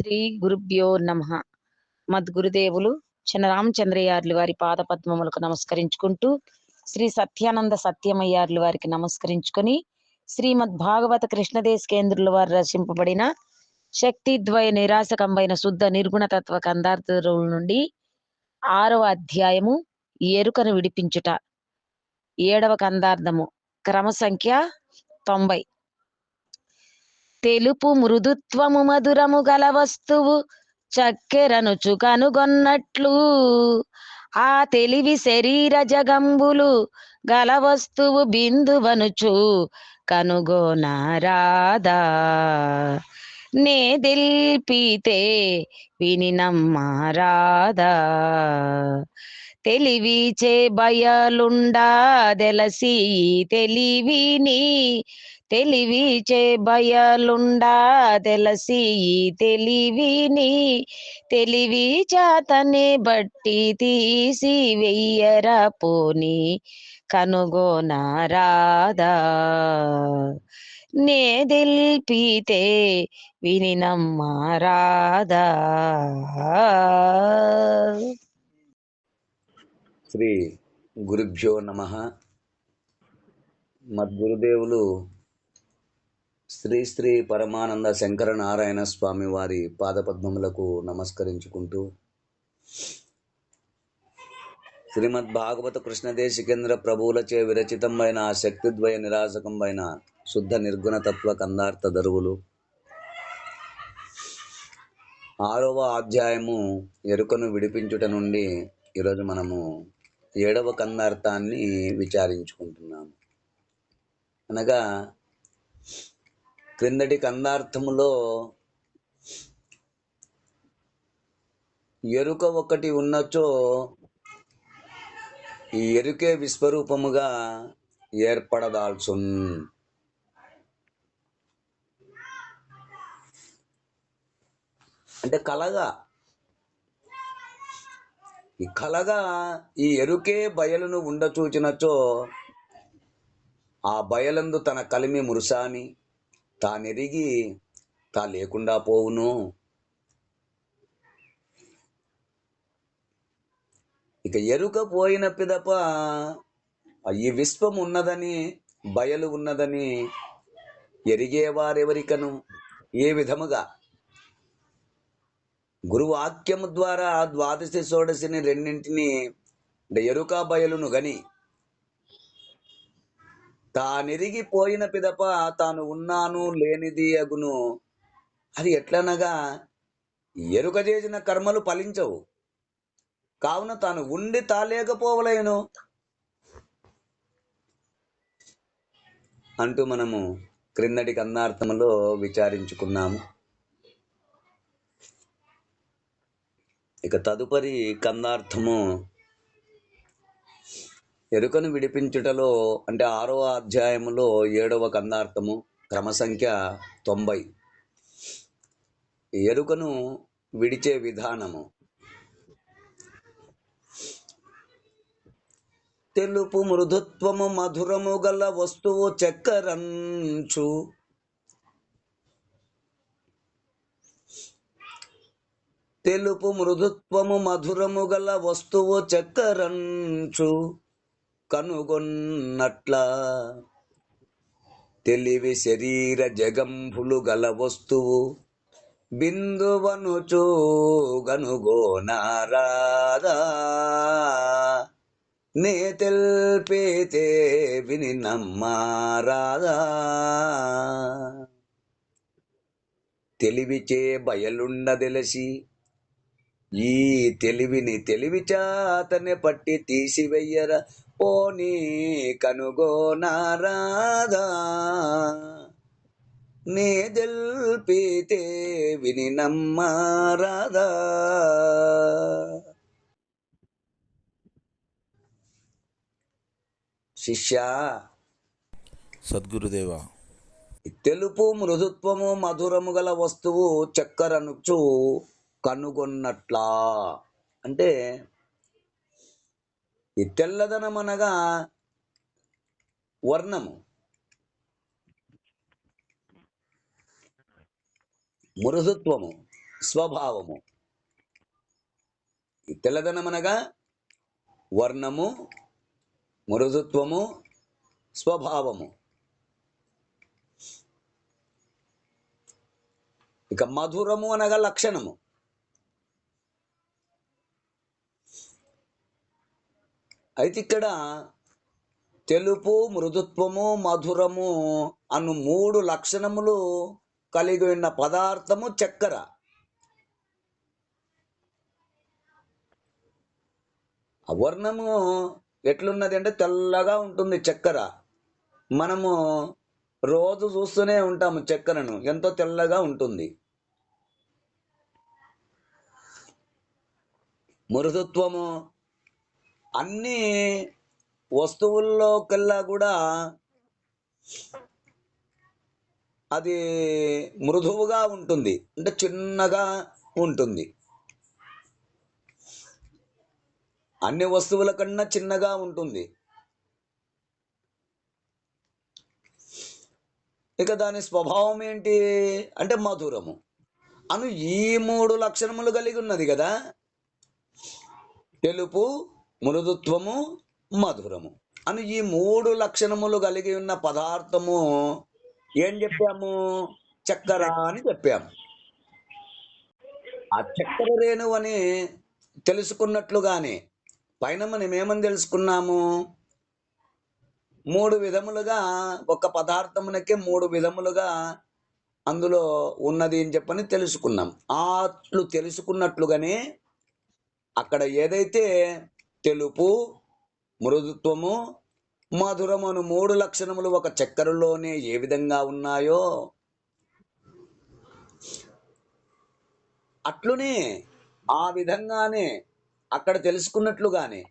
శ్రీ గురుభ్యో నమ. మద్గురుదేవులు చిన్న రామచంద్రయ్యార్లు వారి పాద పద్మములకు నమస్కరించుకుంటూ శ్రీ సత్యానంద సత్యమయ్యార్లు వారికి నమస్కరించుకొని శ్రీమద్ భాగవత కృష్ణదేశ కేంద్రుల వారు రచింపబడిన శక్తి ద్వయ నిరాశకంబైన శుద్ధ నిర్గుణ తత్వ కందార్థుల నుండి ఆరవ అధ్యాయము ఎరుకను విడిపించుట. ఏడవ కందార్థము క్రమ సంఖ్య తొంభై. తెలుపు మృదుత్వము మధురము గల వస్తువు చక్కెరనుచు కనుగొన్నట్లు ఆ తెలివి శరీర జగంబులు గల వస్తువు బిందువనుచు కనుగోనరాదా. నే దిల్పితే విని నమ్మారాదా. తెలివిచే భయలుండా దెలసి తెలివిని తెలివిచే భయలుండా తెలసి తెలివిని తెలివి చేతనే బట్టి తీసి వెయ్యరా పోని కనుగోనారాదా? నే దిల్పితే విని నమ్మారాదా శ్రీ గురుభ్యో నమ. మద్గురుదేవులు శ్రీ శ్రీ పరమానంద శంకర నారాయణ స్వామి వారి పాదపద్మములకు నమస్కరించుకుంటూ శ్రీమద్ భాగవత కృష్ణదేశికేంద్ర ప్రభువులచే విరచితమైన శక్తిద్వయ నిరాశకమైన శుద్ధ నిర్గుణ తత్వ కందార్థ దరువులు. ఆరవ అధ్యాయము ఎరుకను విడిపించుట నుండి ఈరోజు మనము ఏడవ కందార్థాన్ని విచారించుకుంటున్నాము. అనగా క్రిందటి కందార్థములో ఎరుక ఒకటి ఉన్నచో ఈ ఎరుకే విశ్వరూపముగా ఏర్పడదాల్సున్ అంటే కలగా. ఈ కలగా ఈ ఎరుకే బయలును ఉండచూచినచో ఆ బయలందు తన కలిమి మురుసాని తానెరిగి తా లేకుండా పోవును. ఇక ఎరుక పోయిన పిదప ఈ విశ్వం ఉన్నదని బయలు ఉన్నదని ఎరిగేవారెవరికను? ఏ విధముగా? గురువాక్యము ద్వారా ద్వాదశి షోడశిని రెండింటిని అంటే ఎరుక బయలును గని తానెరిగిపోయిన పిదప తాను ఉన్నాను లేనిది అగును. అది ఎట్లనగా ఎరుక చేసిన కర్మలు ఫలించవు. కావున తాను ఉండి తాలేకపోవలేను. అంటూ మనము క్రిందటి కన్నార్థములో విచారించుకున్నాము. ఇక తదుపరి కందార్థము ఎరుకను విడిపించుటలో అంటే ఆరవ అధ్యాయములో ఏడవ కందార్థము క్రమ సంఖ్య తొంభై. ఎరుకను విడిచే విధానము. తెలుపు మృదుత్వము మధురము గల వస్తువు చక్కరంచు తెలుపు మృదుత్వము మధురము గల వస్తువు చక్కరంచు కనుగొన్నట్ల. తెలివి శరీర జగంభులు గల వస్తువు బిందువనుచు గనుగోనారాదా. నే తెల్పేతే విని నమ్మారాదా. తెలివిచే బయలుండదెలసి ఈ తెలివిని తెలివి చాతనే పట్టి తీసివెయ్యర పోనీ కనుగోనారాదా నే జల్పితే విని నమ్మారాదా శిష్య సద్గురుదేవ తెలుపు మృదుత్వము మధురము గల వస్తువు చక్కరనుచు కనుగొన్నట్లా. అంటే ఈ తెల్లదనం అనగా వర్ణము. మృదుత్వము స్వభావము. ఈ తెల్లదనం అనగా వర్ణము మృదుత్వము స్వభావము. ఇక మధురము అనగా లక్షణము. అయితే ఇక్కడ తెలుపు మృదుత్వము మధురము అను మూడు లక్షణములు కలిగి ఉన్న పదార్థము చక్కెర. అవర్ణము వర్ణము ఎట్లున్నది అంటే తెల్లగా ఉంటుంది చక్కెర. మనము రోజు చూస్తూనే ఉంటాము చక్కెరను ఎంతో తెల్లగా ఉంటుంది. మృదుత్వము అన్ని వస్తువుల్లోకెల్లా కూడా అది మృదువుగా ఉంటుంది. అంటే చిన్నగా ఉంటుంది. అన్ని వస్తువుల కన్నా చిన్నగా ఉంటుంది. ఇక దాని స్వభావం ఏంటి అంటే మధురము. అను ఈ మూడు లక్షణములు కలిగి ఉన్నది కదా. తెలుపు మృదుత్వము మధురము. అని ఈ మూడు లక్షణములు కలిగి ఉన్న పదార్థము ఏం చెప్పాము? చక్కెర అని చెప్పాము. ఆ చక్కెర రేణు అని తెలుసుకున్నట్లుగానే పైన మనం ఏమని తెలుసుకున్నాము? మూడు విధములుగా ఒక పదార్థమునకే మూడు విధములుగా అందులో ఉన్నది అని చెప్పని తెలుసుకున్నాం. అట్లు తెలుసుకున్నట్లుగానే అక్కడ ఏదైతే తెలుపు మృదుత్వము మధురమును మూడు లక్షణములు ఒక చక్కెరలోనే ఏ విధంగా ఉన్నాయో? అట్లునే ఆ విధంగానే అక్కడ తెలుసుకున్నట్లుగానే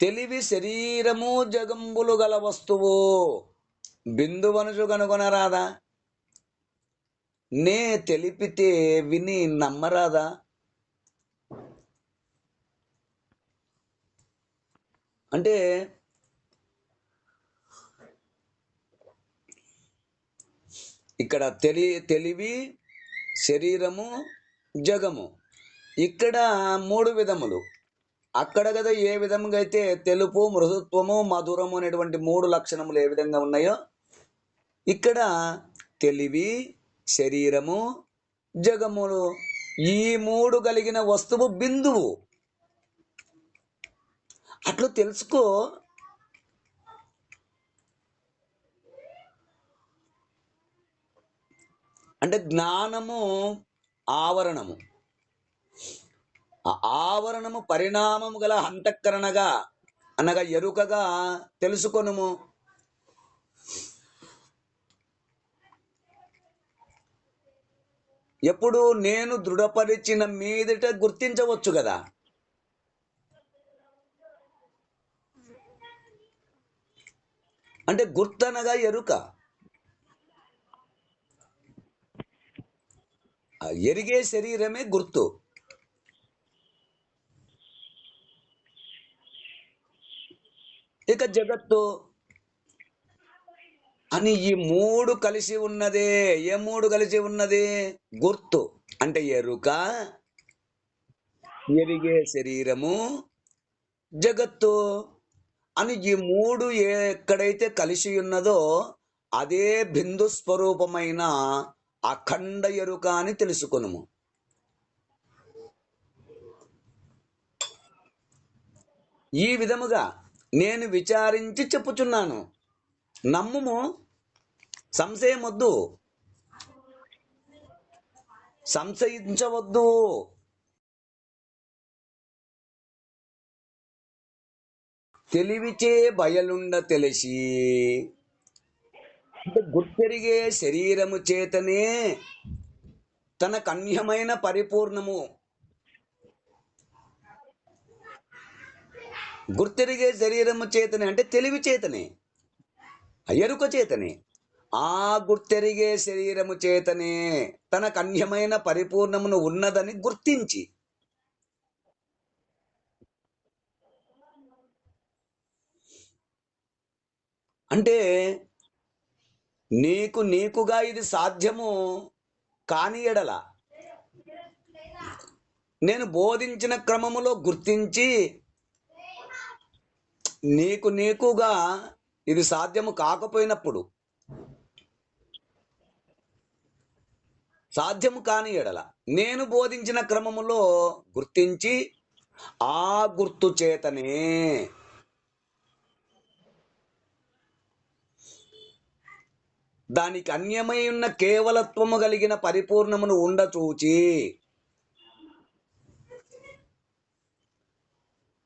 తెలివి శరీరము జగంబులు గల వస్తువు. బిందువనుచు కనుగొనరాదా నే తెలిపితే విని నమ్మరాదా? అంటే ఇక్కడ తెలి తెలివి శరీరము జగము. ఇక్కడ మూడు విధములు. అక్కడ కదా ఏ విధంగా అయితే తెలుపు మృదుత్వము మధురము అనేటువంటి మూడు లక్షణములు ఏ విధంగా ఉన్నాయో ఇక్కడ తెలివి శరీరము జగములు ఈ మూడు కలిగిన వస్తువు బిందువు. అట్లా తెలుసుకో. అంటే జ్ఞానము ఆవరణము. ఆవరణము పరిణామము గల అంతఃకరణగా అనగా ఎరుకగా తెలుసుకొనుము. ఎప్పుడు నేను దృఢపరిచిన మీదట గుర్తించవచ్చు కదా. అంటే గుర్తనగా ఎరుక. ఎరిగే శరీరమే గుర్తు. ఇక జగత్తు అని ఈ మూడు కలిసి ఉన్నదే ఏ మూడు కలిసి ఉన్నది? గుర్తు. అంటే ఎరుక ఎరిగే శరీరము జగత్తు అని ఈ మూడు ఎక్కడైతే కలిసి ఉన్నదో అదే బిందు స్వరూపమైన అఖండ ఎరుక అని తెలుసుకునుము. ఈ విధముగా నేను విచారించి చెప్పుచున్నాను. నమ్ముము సంశయమొద్దు. సంశయించవద్దు. తెలివిచే బయలుండ తెలిసి గుర్తెరిగే శరీరము చేతనే తన కన్యమైన పరిపూర్ణము. గుర్తెరిగే శరీరము చేతనే అంటే తెలివి చేతనే. ఎరుక చేతనే. ఆ గుర్తెరిగే శరీరము చేతనే తన కన్యమైన పరిపూర్ణమును ఉన్నదని గుర్తించి. అంటే నీకు నీకుగా ఇది సాధ్యము కాని ఎడల నేను బోధించిన క్రమములో గుర్తించి నీకు నీకుగా ఇది సాధ్యము కాకపోయినప్పుడు సాధ్యము కాని ఎడల నేను బోధించిన క్రమములో గుర్తించి ఆ గుర్తు చేతనే దానికి అన్యమై ఉన్న కేవలత్వము కలిగిన పరిపూర్ణమును ఉండచూచి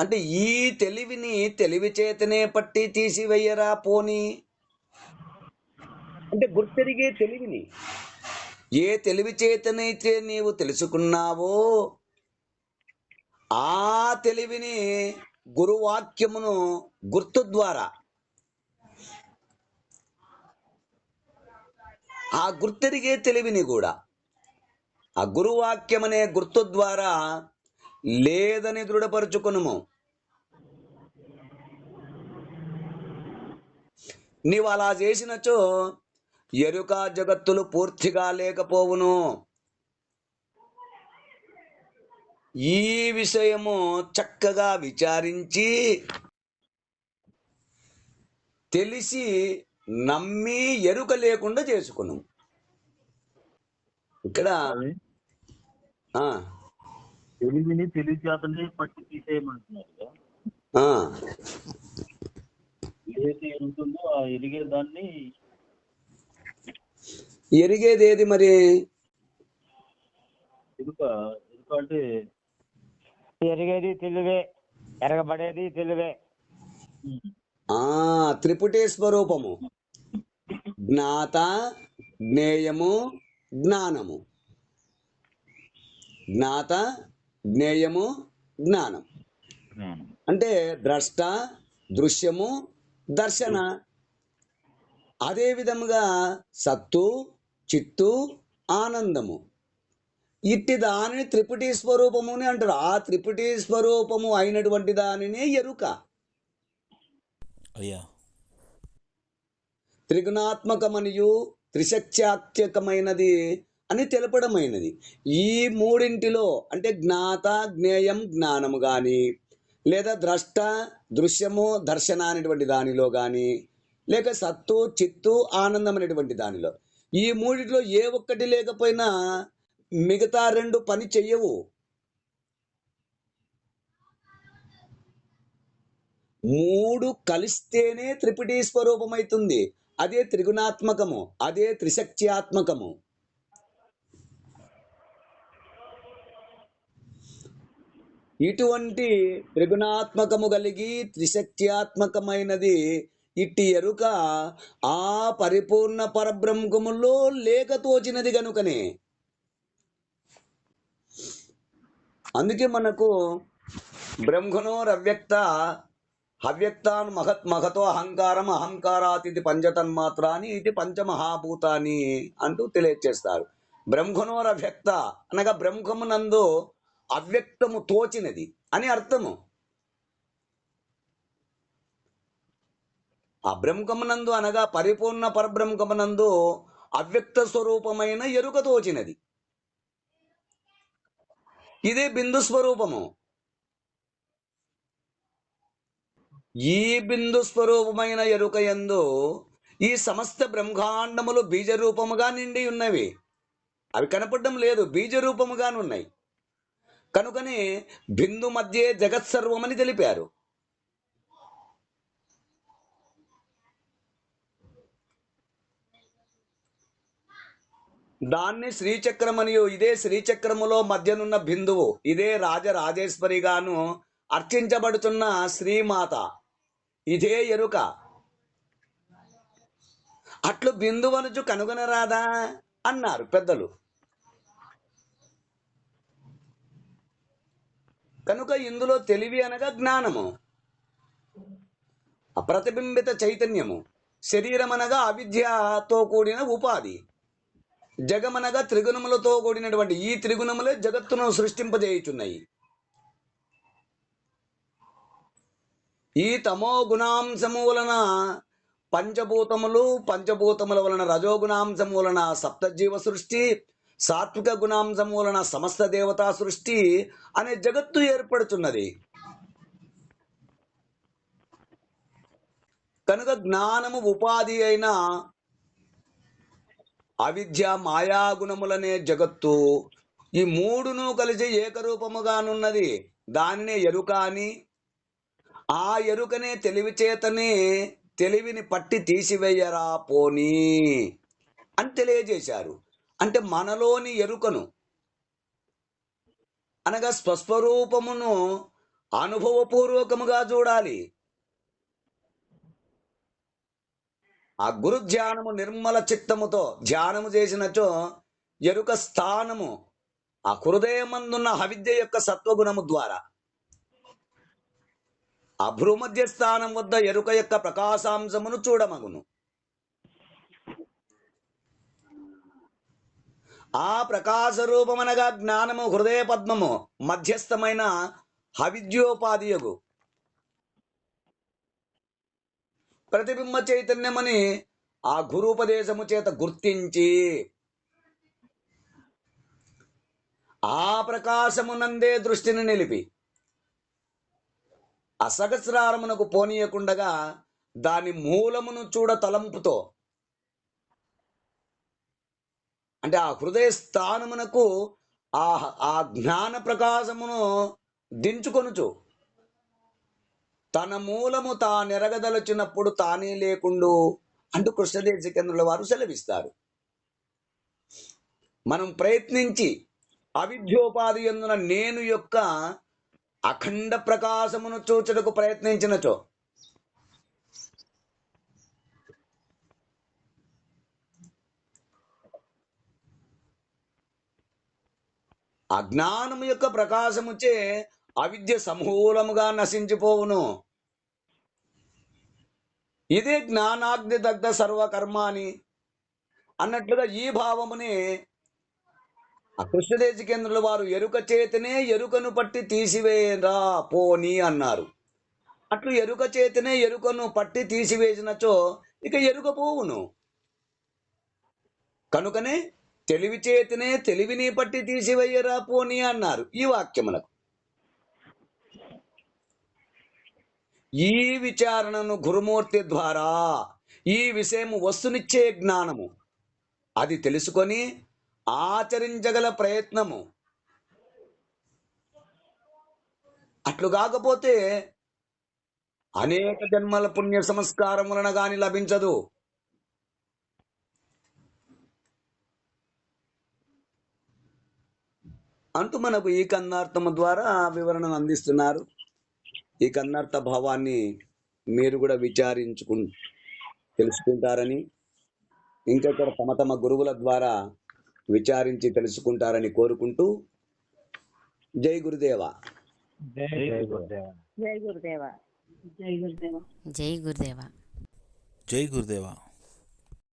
అంటే ఈ తెలివిని తెలివి చేతనే పట్టి తీసివేయరా పోని? అంటే గుర్తెరిగే తెలివిని. ఏ తెలివి చేతనైతే నీవు తెలుసుకున్నావో ఆ తెలివిని గురువాక్యమును గుర్తు ద్వారా ఆ గుర్తెరిగే తెలివిని కూడా ఆ గురువాక్యం అనే గుర్తు ద్వారా లేదని దృఢపరుచుకునుము. నీవు అలా చేసినచో ఎరుక జగత్తులు పూర్తిగా లేకపోవును. ఈ విషయము చక్కగా విచారించి తెలిసి నమ్మి ఎరుక లేకుండా చేసుకును. ఇక్కడ తెలివిని తెలివిచేతనే పట్టి తీసేయమంటున్నారు ఏదైతే ఉంటుందో ఆ ఎరిగే దాన్ని ఎరిగేది ఏది మరి? ఎరుక ఎరుక అంటే ఎరిగేది తెలివే ఎరగబడేది తెలివే. ఆ త్రిపుటి స్వరూపము జ్ఞాత జ్ఞేయము జ్ఞానము. జ్ఞాత జ్ఞేయము జ్ఞానం. జ్ఞానం. అంటే ద్రష్ట దృశ్యము దర్శన. అదే విధముగా సత్తు చిత్తు ఆనందము. ఇట్టి దానిని త్రిపుటి స్వరూపము అని అంటారు. ఆ త్రిపుటి స్వరూపము అయినటువంటి దానినే ఎరుక. అయ్యా. త్రిగుణాత్మకమనియు త్రిశక్త్యాత్యకమైనది అని తెలపడమైనది. ఈ మూడింటిలో అంటే జ్ఞాత జ్ఞేయం జ్ఞానము కానీ లేదా ద్రష్ట దృశ్యము దర్శన అనేటువంటి దానిలో కానీ లేక సత్తు చిత్తు ఆనందం అనేటువంటి దానిలో. ఈ మూడిట్లో ఏ ఒక్కటి లేకపోయినా మిగతా రెండు పని చెయ్యవు. మూడు కలిస్తేనే త్రిపుటి స్వరూపమైతుంది. అదే త్రిగుణాత్మకము అదే త్రిశక్త్యాత్మకము. ఇటువంటి త్రిగుణాత్మకము కలిగి త్రిశక్త్యాత్మకమైనది ఇట్టి ఎరుక ఆ పరిపూర్ణ పరబ్రహ్మములో లేక తోచినది గనుకనే. అందుకే మనకు బ్రహ్మణోరవ్యక్త హవ్యక్తాన్ మహత్ మహతో అహంకారం అహంకారాతిథి పంచతన్మాత్రాని ఇది పంచమహాభూతాని అంటూ తెలియజేస్తారు బ్రహ్మణోరవ్యక్త అనగా బ్రహ్మమునందు అవ్యక్తము తోచినది అని అర్థము. ఆ బ్రహ్మమునందు అనగా పరిపూర్ణ పరబ్రహ్మకమనందు అవ్యక్త స్వరూపమైన ఎరుక తోచినది. ఇదే బిందు స్వరూపము. ఈ బిందు స్వరూపమైన ఎరుక యందు ఈ సమస్త బ్రహ్మాండములు బీజ రూపముగా నిండి ఉన్నవి. అవి కనపడడం లేదు బీజ రూపముగానున్నాయి కనుకనే బిందు మధ్యే జగత్సర్వమని తెలిపారు. దాన్ని శ్రీచక్రమనియు ఇదే శ్రీచక్రములో మధ్యనున్న బిందువు ఇదే రాజరాజేశ్వరిగాను అర్చించబడుతున్న శ్రీమాత ఇదే ఎరుక. అట్లు బిందువనుచు కనుగొనరాదా? అన్నారు పెద్దలు. కనుక ఇందులో తెలివి అనగా జ్ఞానము. అప్రతిబింబిత చైతన్యము. శరీరమనగా అవిద్యతో కూడిన ఉపాధి. జగమనగా త్రిగుణములతో కూడినటువంటి ఈ త్రిగుణములే జగత్తును సృష్టింపజేయుచున్నాయి. ఈ తమో గుణాంశము వలన పంచభూతములు పంచభూతముల వలన రజోగుణాంశము వలన సప్తజీవ సృష్టి సాత్విక గుణాంశం వలన సమస్త దేవతా సృష్టి అనే జగత్తు ఏర్పడుతున్నది కనుక జ్ఞానము ఉపాధి అయిన అవిద్య మాయాగుణములనే జగత్తు ఈ మూడును కలిసి ఏకరూపముగానున్నది. దానినే ఎరుక అని ఆ ఎరుకనే తెలివి చేతనే తెలివిని పట్టి తీసివేయరా పోనీ అని తెలియజేశారు. అంటే మనలోని ఎరుకను అనగా స్వస్వరూపమును అనుభవపూర్వకముగా చూడాలి. ఆ గురు ధ్యానము నిర్మల చిత్తముతో ధ్యానము చేసినచో ఎరుక స్థానము ఆ హృదయమందున్న హవిద్య యొక్క సత్వగుణము ద్వారా ఆ భ్రూమధ్య స్థానం వద్ద ఎరుక యొక్క ప్రకాశాంశమును చూడమగును. ఆ ప్రకాశ రూపమనగా జ్ఞానము హృదయ పద్మము మధ్యస్థమైన హవిద్యోపాధియగు. ప్రతిబింబ చైతన్యమని ఆ గురుపదేశము చేత గుర్తించి ఆ ప్రకాశమునందే దృష్టిని నిలిపి అసగస్రారమునకు పోనీయకుండగా దాని మూలమును చూడ తలంపుతో అంటే ఆ హృదయ స్థానమునకు ఆ ఆ జ్ఞాన ప్రకాశమును దించుకొనుచు. తన మూలము తానెరగదలచినప్పుడు తానే లేకుండు అంటూ కృష్ణదేశికేంద్రుల వారు సెలవిస్తారు. మనం ప్రయత్నించి అవిద్యోపాధి ఎందున నేను యొక్క అఖండ ప్రకాశమును చూచుటకు ప్రయత్నించినచో అజ్ఞానము యొక్క ప్రకాశముచే అవిద్య సమూలముగా నశించిపోవును. ఇదే జ్ఞానాగ్ని దగ్ధ సర్వకర్మాని అన్నట్లుగా ఈ భావమునే ఆ కృష్ణదేశ కేంద్రుల వారు ఎరుక చేతనే ఎరుకను పట్టి తీసివేరా పోని అన్నారు. అట్లు ఎరుక చేతనే ఎరుకను పట్టి తీసివేసినచో ఇక ఎరుక పోవును. కనుకనే తెలివి చేతనే తెలివిని పట్టి తీసివేయరా పోని అన్నారు ఈ వాక్యమునకు. ఈ విచారణను గురుమూర్తి ద్వారా ఈ విషయము వస్తునిచ్చే జ్ఞానము అది తెలుసుకొని ఆచరించగల ప్రయత్నము. అట్లు కాకపోతే అనేక జన్మల పుణ్య సంస్కారం వలన గాని లభించదు. అంటూ మనకు ఈ కన్నార్థము ద్వారా వివరణను అందిస్తున్నారు. ఈ కన్నార్థ భావాన్ని మీరు కూడా విచారించుకు తెలుసుకుంటారని ఇంకొకర తమ తమ గురువుల ద్వారా విచారించి తెలుసుకుంటారని కోరుకుంటూ జై గురుదేవ. జై గురుదేవ. జై గురుదేవ. జై గురుదేవ. జై గురుదేవ. జై గురుదేవా.